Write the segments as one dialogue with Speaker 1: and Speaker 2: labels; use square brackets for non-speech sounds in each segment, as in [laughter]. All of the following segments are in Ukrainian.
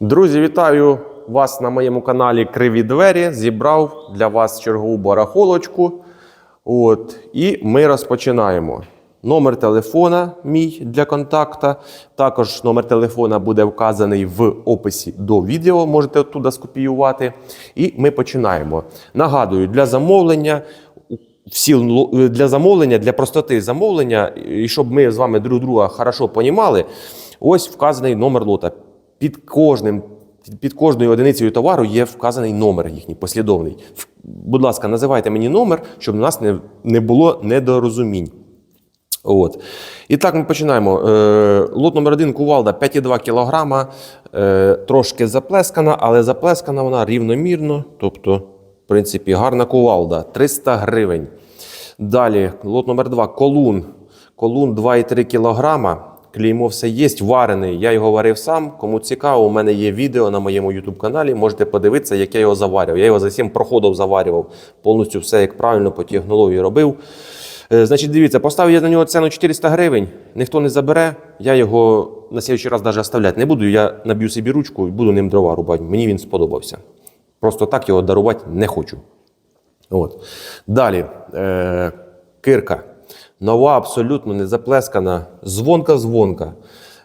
Speaker 1: Друзі, вітаю вас на моєму каналі Криві Двері. Зібрав для вас чергову барахолочку. От, і ми розпочинаємо. Номер телефона мій для контакта. Також номер телефона буде вказаний в описі до відео, можете оттуда скопіювати. І ми починаємо. Нагадую, для замовлення. Всі для замовлення, для простоти замовлення, і щоб ми з вами друг друга хорошо понімали, ось вказаний номер лота. Під кожним, під кожною одиницею товару є вказаний номер їхній послідовний. Будь ласка, називайте мені номер, щоб у нас не, не було недорозумінь. От. І так ми починаємо. Е, лот номер 1 кувалда 5,2 кг. Е, трошки заплескана, але заплескана вона рівномірно. Тобто, в принципі, гарна кувалда 300 гривень. Далі, лот номер 2 колун. Колун 2,3 кг. Клеймо все є, варений. Я його варив сам. Кому цікаво, у мене є відео на моєму YouTube каналі. Можете подивитися, як я його заварював. Я його за 7 проходів заварював. Повністю все як правильно по технології робив. Е, Значить, дивіться, поставив я на нього ціну 400 гривень, ніхто не забере. Я його на слідчий раз навіть оставляти не буду. Я наб'ю собі ручку і буду ним дрова рубати. Мені він сподобався. Просто так його дарувати не хочу. От. Далі. Е, кирка. Нова, абсолютно не заплескана. дзвонка-дзвонка.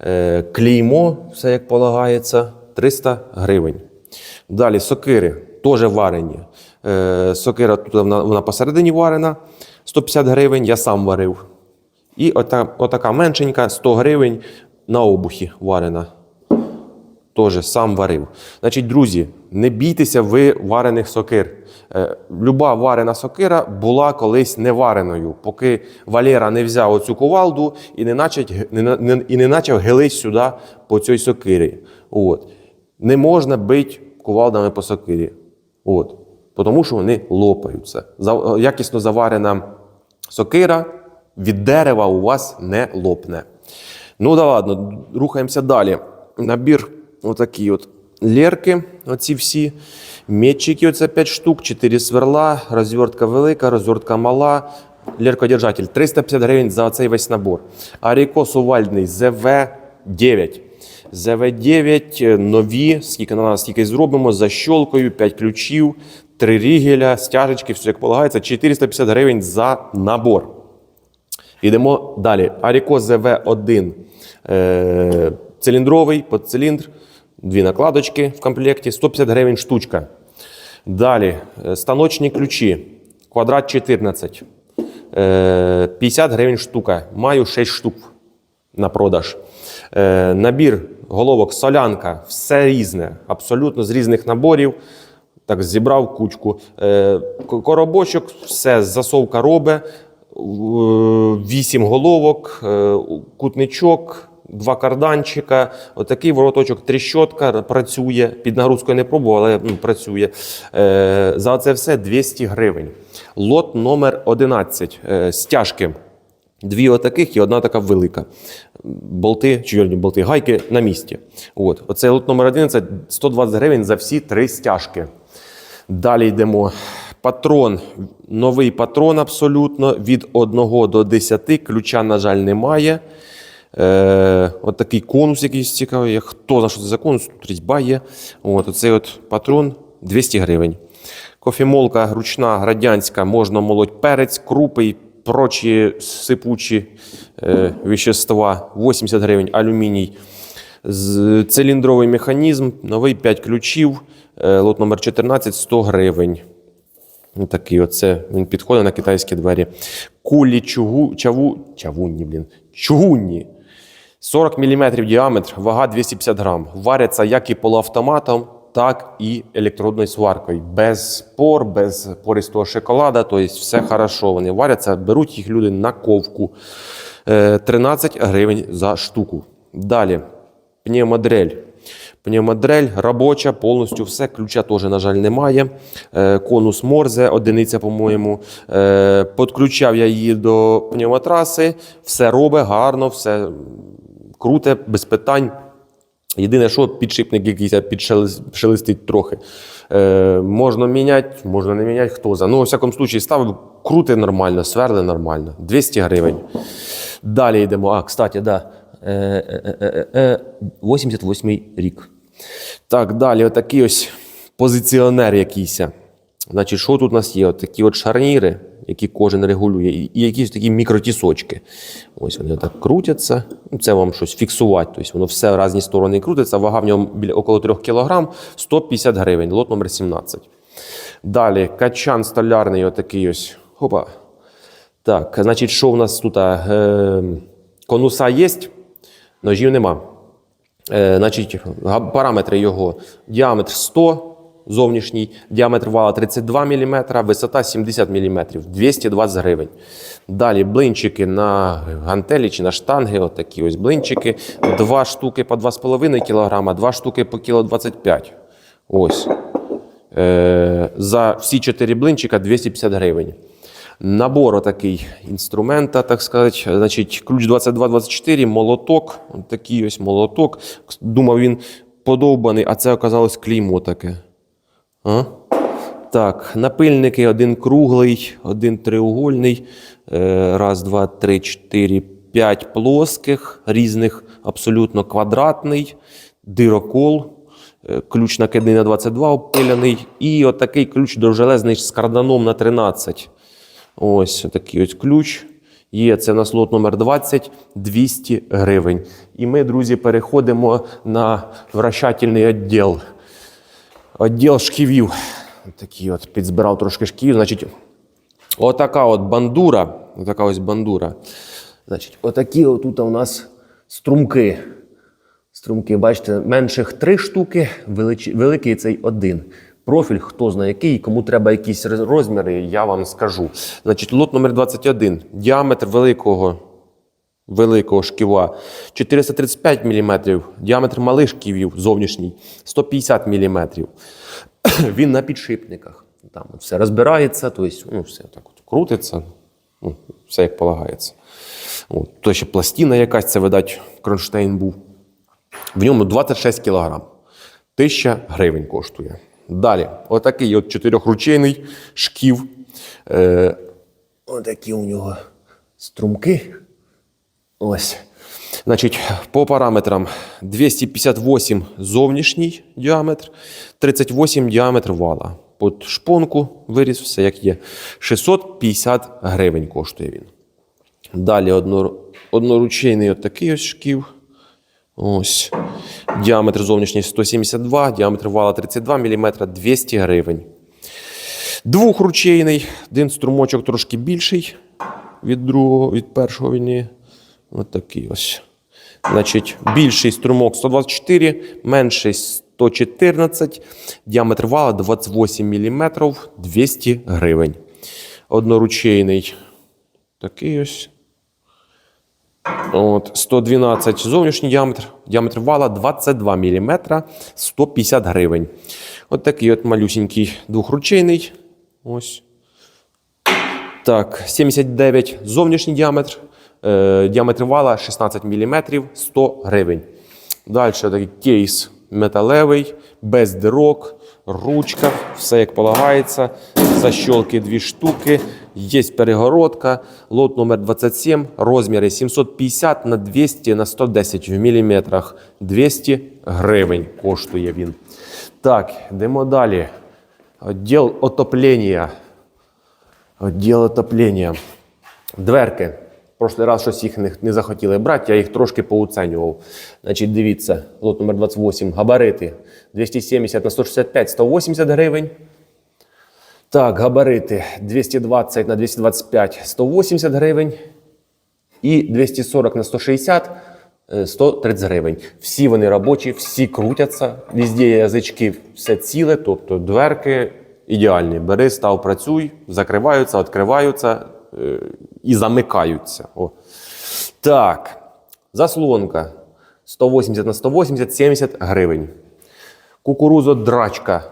Speaker 1: Е, клеймо, все як полагається, 300 гривень. Далі сокири, теж варені. Е, сокира тут вона, вона посередині варена, 150 гривень, я сам варив. І ота, отака меншенька, 100 гривень на обухі варена. Теж сам варив. Значить, друзі, не бійтеся ви варених сокир. Е, люба варена сокира була колись не вареною, поки Валера не взяв оцю кувалду і не, начать, не, на- не, і не почав гилить сюди по цій сокирі. От. Не можна бити кувалдами по сокирі. От. Тому що вони лопаються. Якісно заварена сокира від дерева у вас не лопне. Ну да ладно, рухаємося далі. Набір отакі от лерки, оці всі. Метчики, оце 5 штук, 4 сверла, розвертка велика, розвертка мала. Леркодержатель 350 гривень за цей весь набор. Арікос увальдний ЗВ9. ЗВ9 е, нові, скільки на нас, скільки зробимо, защолкою, 5 ключів, 3 рігеля, стяжечки, все як полагається, 450 гривень за набор. Йдемо далі. Аріко ЗВ1 е, циліндровий, підциліндр, дві накладочки в комплекті, 150 гривень штучка. Далі е, станочні ключі, квадрат 14, е, 50 гривень штука. Маю 6 штук на продаж. Е, набір головок солянка, все різне, абсолютно з різних наборів. Так, зібрав кучку. Е, коробочок, все, засовка робе, вісім головок, е, кутничок, два карданчика, отакий вороточок, тріщотка працює. Під нагрузкою не пробував, але ну, працює. Е, за це все 200 гривень. Лот номер 11. Е, стяжки. Дві отаких і одна така велика. Болти, чи вірні, болти, гайки на місці. От. Оцей лот номер 11 120 гривень за всі три стяжки. Далі йдемо. Патрон, новий патрон абсолютно від 1 до 10. Ключа, на жаль, немає. Е, от такий конус якийсь цікавий. Хто за що це за конус? Тут різьба є. От, оцей от патрон 200 гривень. Кофемолка ручна, радянська, можна молоть перець, крупи і прочі сипучі е, вещества. 80 гривень, алюміній. Циліндровий механізм, новий 5 ключів, е, лот номер 14 100 гривень. Такий оце він підходить на китайські двері. Кулі чугу, чаву, чавунні, блін, чугунні. 40 мм діаметр, вага 250 грам. Варяться як і полуавтоматом, так і електродною сваркою. Без спор, без пористого шоколада, тобто все хорошо. Вони варяться, беруть їх люди на ковку. Е, 13 гривень за штуку. Далі. Пневмодрель. Пневмодрель робоча, повністю все. Ключа теж, на жаль, немає. Е, Конус Морзе, одиниця, по-моєму. Е, Подключав я її до пневмотраси. Все робить гарно, все круте, без питань. Єдине, що підшипник якийсь підшелестить трохи. Е, можна міняти, можна не міняти, хто за. Ну, у всякому случаї, ставив крути нормально, сверли нормально. 200 гривень. Далі йдемо. А, кстати, да. Е, е, е, е, е, 88 рік. Так, далі, отакий ось позиціонер якийсь. Значить, що тут у нас є? От такі от шарніри, які кожен регулює, і якісь такі мікротісочки. Ось вони так крутяться. Ну, Це вам щось фіксувати. Тобто воно все в різні сторони крутиться. Вага в ньому біля около 3 кг, 150 гривень, лот номер 17. Далі качан столярний, отакий ось. Хопа. Так, значить, що в нас тут? Е, конуса є, ножів нема. Е, значить, параметри його. Діаметр 100 зовнішній, діаметр вала 32 мм, висота 70 мм, 220 гривень. Далі блинчики на гантелі чи на штанги, отакі ось блинчики. Два штуки по 2,5 кг, два штуки по кіло 25 Ось. Е, за всі 4 блинчика 250 гривень. Набор отакий інструмента, так сказати. Значить, ключ 2224, молоток. От такий ось молоток. Думав, він подовбаний, а це оказалось клеймо таке. А? Так, напильники один круглий, один треугольний. Е, Раз, два, три, чотири, п'ять плоских, різних, абсолютно квадратний, дирокол. Е, Ключ накидний на 22 обпиляний. І отакий ключ довжелезний з карданом на 13. Ось такий ось ключ. Є це на слот номер 20 200 гривень. І ми, друзі, переходимо на вращательний відділ. Відділ шківів. Такий от підзбирав трошки шківів. Значить, отака от бандура. Отака ось бандура. Значить, отакі отут у нас струмки. Струмки, бачите, менших три штуки, величі- великий цей один. Профіль, хто знає який, кому треба якісь розміри, я вам скажу. Значить, лот номер 21. Діаметр великого, великого шківа 435 мм, діаметр малих шківів зовнішній 150 мм. [clears throat] Він на підшипниках. Там все розбирається, тобто, ну, все так от крутиться, ну, все як полагається. От, то ще пластина якась, це, видать, кронштейн був. В ньому 26 кг. 1000 гривень коштує. Далі, отакий от чотирьохручейний шків. Е, отакі у нього струмки. Ось. Значить, по параметрам 258 зовнішній діаметр, 38 діаметр вала. Під шпонку виріс, все як є. 650 гривень коштує він. Далі однор... одноручейний отакий ось шків. Ось. Діаметр зовнішній 172, діаметр вала 32 мм, 200 гривень. Двохручейний, один струмочок трошки більший від другого, від першого війни. Ось такий ось. Значить, більший струмок 124, менший 114, діаметр вала 28 мм, 200 гривень. Одноручейний. Такий ось. От, 112 зовнішній діаметр, діаметр вала 22 мм, 150 гривень. От такий от малюсенький двохручейний. Ось. Так, 79 зовнішній діаметр, діаметр вала 16 мм, 100 гривень. Далі такий кейс металевий, без дирок, ручка, все як полагається. Защолки дві штуки, є перегородка, лот номер 27, розміри 750 на 200 на 110 в міліметрах. 200 гривень коштує він. Так, йдемо далі. Відділ отоплення. Відділ отоплення. Дверки. Прошлий раз щось їх не, не захотіли брати, я їх трошки поуценював. Значить, дивіться, лот номер 28, габарити 270 на 165, 180 гривень. Так, габарити 220 на 225, 180 гривень. І 240 на 160, е, 130 гривень. Всі вони робочі, всі крутяться, везде є язички, все ціле, тобто дверки ідеальні. Бери, став, працюй, закриваються, відкриваються е, і замикаються. О. Так, заслонка 180 на 180, 70 гривень. Кукурузодрачка.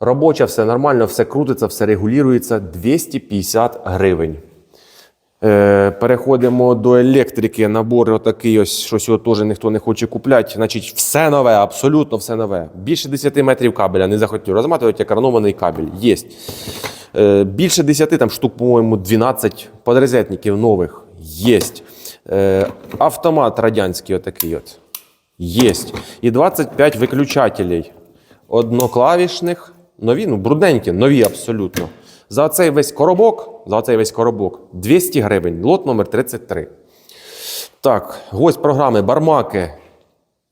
Speaker 1: Робоча, все нормально, все крутиться, все регулюється. 250 гривень. Е, переходимо до електрики. Набор отакий ось, щось його теж ніхто не хоче купляти. Значить, все нове, абсолютно все нове. Більше 10 метрів кабеля не захотів розматувати, як карнований кабель. Є. Е, більше 10, там штук, по-моєму, 12 подрезетників нових. Є. Е, автомат радянський отакий от. Єсть. І 25 виключателей одноклавішних. Нові, ну, брудненькі, нові абсолютно. За цей весь коробок, за цей весь коробок 200 гривень. Лот номер 33. Так, гость програми Бармаки.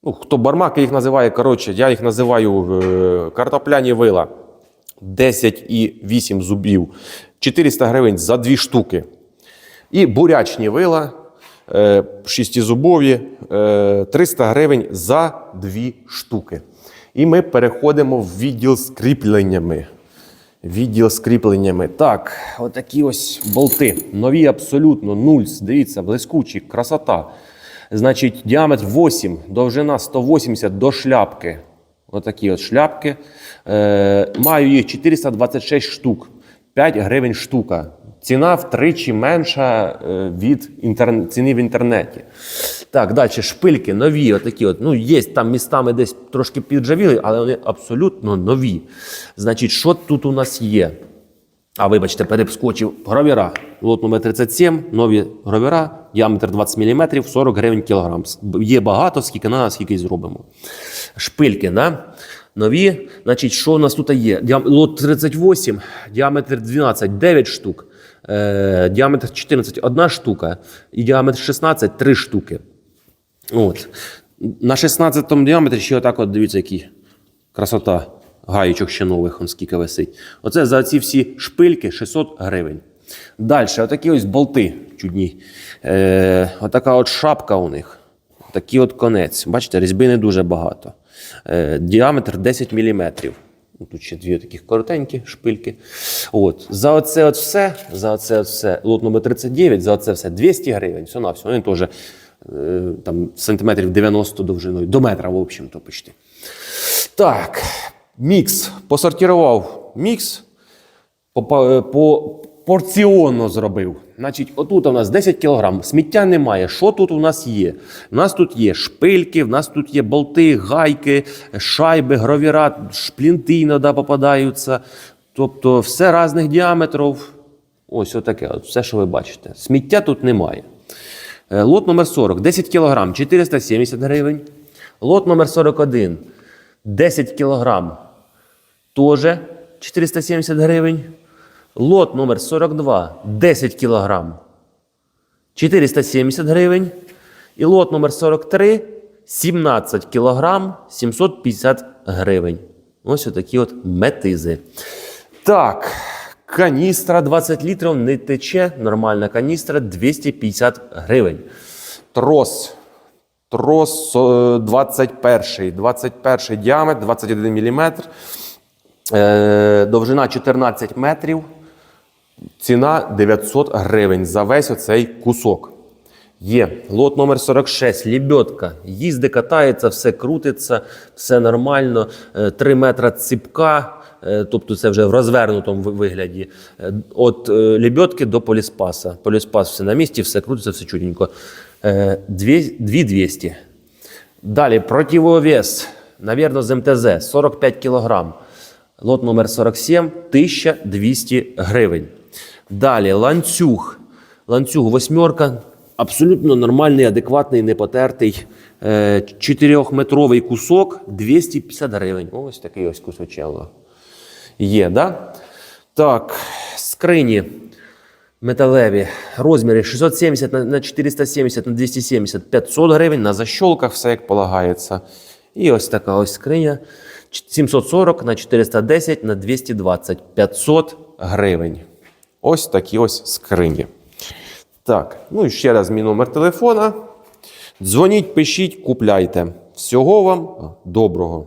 Speaker 1: Ну, хто бармаки їх називає, коротше, я їх називаю е, картопляні вила. 10,8 зубів. 400 гривень за дві штуки. І бурячні вила е, шістизубові, е, 300 гривень за дві штуки. І ми переходимо в відділ з кріпленнями. Відділ з кріпленнями. Так, отакі ось болти. Нові абсолютно, нульс. Дивіться, блискучі, красота. Значить, діаметр 8, довжина 180 до шляпки. Отакі от шляпки. Е, маю їх 426 штук. 5 гривень штука. Ціна втричі менша е, від інтерн... ціни в інтернеті. Так, далі шпильки нові, отакі от. Ну, є там містами десь трошки піджавіли, але вони абсолютно нові. Значить, що тут у нас є? А вибачте, перескочив гравіра. Лот номер 37, нові гравіра, діаметр 20 мм, 40 гривень кілограм. Є багато, скільки на скільки зробимо. Шпильки, да? нові. Значить, що у нас тут є? Лот 38, діаметр 12, 9 штук. Е, діаметр 14, 1 штука. І діаметр 16, 3 штуки. От. На 16 діаметрі ще отак, от дивіться, який красота гаючок ще нових, он скільки висить. Оце за ці всі шпильки 600 гривень. Далі, отакі ось болти чудні. Е, отака от шапка у них. Такий от конець. Бачите, різьби не дуже багато. Е, діаметр 10 мм. Тут ще дві таких коротенькі шпильки. От. За оце от все, за оце от все, лот номер 39, за оце все 200 гривень. Все на все. Вони теж е, там, сантиметрів 90 довжиною, до метра, в общем-то, почти. Так, мікс. Посортував мікс, по, по, по порціонно зробив. Значить, отут у нас 10 кг, сміття немає. Що тут у нас є? У нас тут є шпильки, в нас тут є болти, гайки, шайби, гравіра, шплінти іноді попадаються. Тобто все різних діаметрів. Ось отаке, от все, що ви бачите. Сміття тут немає. Е, Лот номер 40, 10 кг, 470 гривень. Лот номер 41, 10 кг, теж 470 гривень. Лот номер 42, 10 кг, 470 гривень. І лот номер 43, 17 кг, 750 гривень. Ось отакі от метизи. Так, каністра 20 літрів не тече. Нормальна каністра 250 гривень. Трос. Трос е, 21. 21 діаметр, 21 мм. Е, довжина 14 метрів. Ціна 900 гривень за весь оцей кусок. Є лот номер 46, лібьотка. Їзди, катається, все крутиться, все нормально. 3 метра ціпка, е, тобто це вже в розвернутому вигляді. Е, От е, лебедки до поліспаса. Поліспас все на місці, все крутиться, все чудненько. Е, дві- 2200. Далі противовес, навірно, з МТЗ 45 кг. Лот номер 47 1200 гривень. Далі ланцюг. Ланцюг восьмерка. Абсолютно нормальний, адекватний, не потертий. Е, Чотирьохметровий кусок 250 гривень. Ось такий ось кусочело. Є, да? Так, скрині металеві. Розміри 670 на- на 470 на 270 500 гривень. На защолках все як полагається. І ось така ось скриня. 740 на 410 на 220 500 гривень. Ось такі ось скрині. Так, ну і ще раз мій номер телефона. Дзвоніть, пишіть, купляйте. Всього вам доброго.